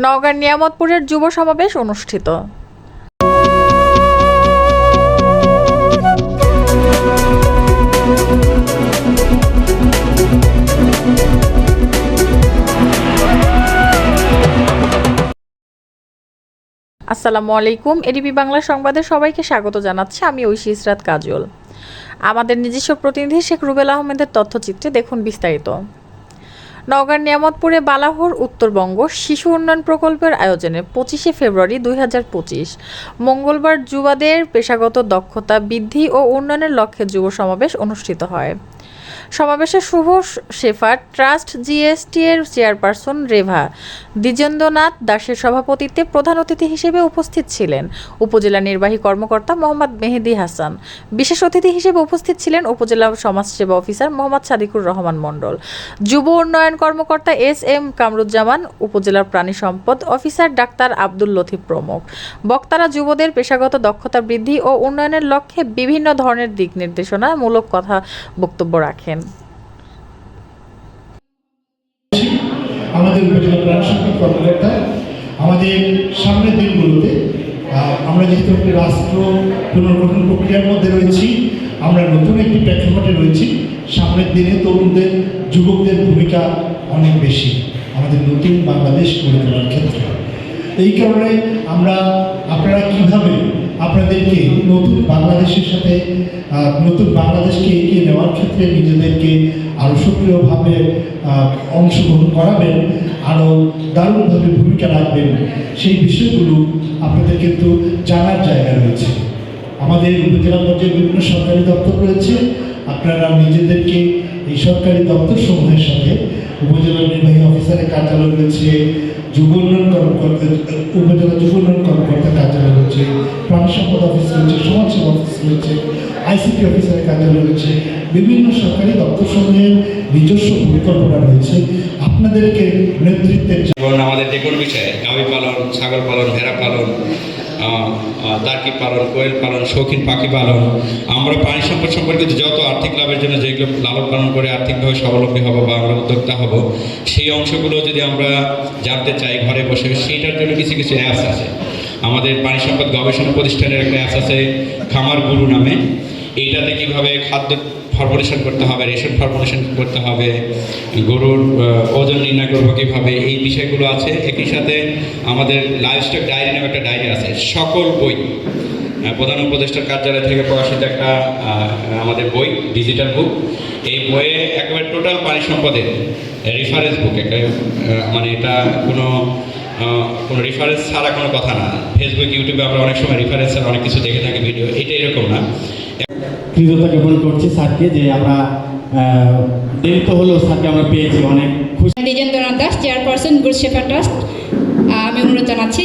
নওগাঁর নিয়ামতপুরের যুব সমাবেশ অনুষ্ঠিত। আসসালামু আলাইকুম, এডিপি বাংলা সংবাদে সবাইকে স্বাগত জানাচ্ছি। আমি ঐশী ইসরাত কাজল। আমাদের নিজস্ব প্রতিনিধি শেখ রুবেল আহমেদের তথ্যচিত্রে দেখুন বিস্তারিত। নওগাঁর নিয়ামতপুরে বালাহর উত্তরবঙ্গ শিশু উন্নয়ন প্রকল্পের আয়োজনে পঁচিশে ফেব্রুয়ারি দুই হাজার পঁচিশ মঙ্গলবার যুবাদের পেশাগত দক্ষতা, বৃদ্ধি ও উন্নয়নের লক্ষ্যে যুব সমাবেশ অনুষ্ঠিত হয়। সমাবেশে শুভ শেফার, ট্রাস্ট জিএসটি এর চেয়ারপারসন রেভা। দ্বিজেন্দ্রনাথ দাসের সভাপতিত্বে প্রধান অতিথি হিসেবে উপস্থিত ছিলেন উপজেলা নির্বাহী কর্মকর্তা মোহাম্মদ মেহেদি হাসান। বিশেষ অতিথি হিসেবে উপস্থিত ছিলেন উপজেলা সমাজসেবা অফিসার মোহাম্মদ সাদিকুর রহমান মণ্ডল। যুব উন্নয়ন কর্মকর্তা এস এম কামরুজ্জামান উপজেলার প্রাণী সম্পদ অফিসার ডাক্তার আব্দুল লতিফ প্রমুখ। বক্তারা যুবদের পেশাগত দক্ষতা বৃদ্ধি ও উন্নয়নের লক্ষ্যে বিভিন্ন ধরনের দিক নির্দেশনামূলক কথা বক্তব্য রাখেন। আমাদের সম্পদ কর্মকর্তা আমাদের সামনের দিনগুলোতে আমরা যেহেতু একটি রাষ্ট্র পুনর্গঠন প্রক্রিয়ার মধ্যে রয়েছি, আমরা নতুন একটি প্রেক্ষাপটে রয়েছি, সামনের দিনে তরুণদের, যুবকদের ভূমিকা অনেক বেশি আমাদের নতুন বাংলাদেশ গড়ে তোলার ক্ষেত্রে। এই কারণে আমরা আপনারা কীভাবে আপনাদেরকে নতুন বাংলাদেশের সাথে নতুন বাংলাদেশকে এগিয়ে নেওয়ার ক্ষেত্রে নিজেদেরকে আরও সক্রিয়ভাবে অংশগ্রহণ করাবেন আরও দারুণভাবে ভূমিকা রাখবেন, সেই বিষয়গুলো আপনাদের কিন্তু জানার জায়গা রয়েছে। আমাদের উপজেলা পর্যায়ে বিভিন্ন সরকারি দপ্তর রয়েছে। আপনারা নিজেদেরকে এই সরকারি দপ্তর সমূহের সাথে উপজেলা নির্বাহী অফিসারের কার্যালয় রয়েছে, যুব উন্নয়ন কর্মকর্তা উপজেলা যুব উন্নয়ন রয়েছে প্রাণ সম্পদ অফিস রয়েছে, সমাজসেবা অফিস রয়েছে আইসিটি অফিসারের কার্যালয় রয়েছে, বিভিন্ন সরকারি দপ্তর সমূহের নিজস্ব পরিকল্পনা রয়েছে। আপনাদেরকে নেতৃত্বের আমাদের যে কোনো বিষয়ে, গাভী পালন, ছাগল পালন, ভেড়া পালন দার্কি পালন, কোয়েল পালন, শৌখিন পাখি পালন, আমরা প্রাণী সম্পদ সম্পর্কিত যত আর্থিক লাভের জন্য যেগুলো লালন পালন করে আর্থিকভাবে স্বাবলম্বী হব বা আমরা উদ্যোক্তা হব, সেই অংশগুলো যদি আমরা জানতে চাই, ঘরে বসে, সেইটার জন্য কিছু কিছু অ্যাপস আছে। আমাদের প্রাণী সম্পদ গবেষণা প্রতিষ্ঠানের একটা অ্যাপস আছে, খামার গুরু নামে। এইটাতে কীভাবে খাদ্য ফর্মুলেশন করতে হবে, রেশন ফর্মুলেশন করতে হবে, গরুর ওজন নির্ণয় করব কীভাবে, এই বিষয়গুলো আছে। একই সাথে আমাদের লাইফস্টক ডায়েরি নামে একটা ডায়েরি আছে, সকল বই। প্রধান উপদেষ্টার কার্যালয় থেকে প্রকাশিত একটা আমাদের বই ডিজিটাল বুক এই বইয়ে একেবারে টোটাল পানি সম্পদের রেফারেন্স বুক একটা মানে এটা কোনো কোনো রেফারেন্স ছাড়া কোনো কথা না। ফেসবুক ইউটিউবে আমরা অনেক সময় রেফারেন্স ছাড়া অনেক কিছু দেখে থাকি ভিডিও এটা এরকম না। কৃতজ্ঞতা জ্ঞাপন করছি স্যারকে যে আমরা আহ, দেরি তো হলেও স্যারকে আমরা পেয়েছি অনেক খুশি। Dwijendranath Das chairperson good shepherd trust আমি অনুরোধ জানাচ্ছি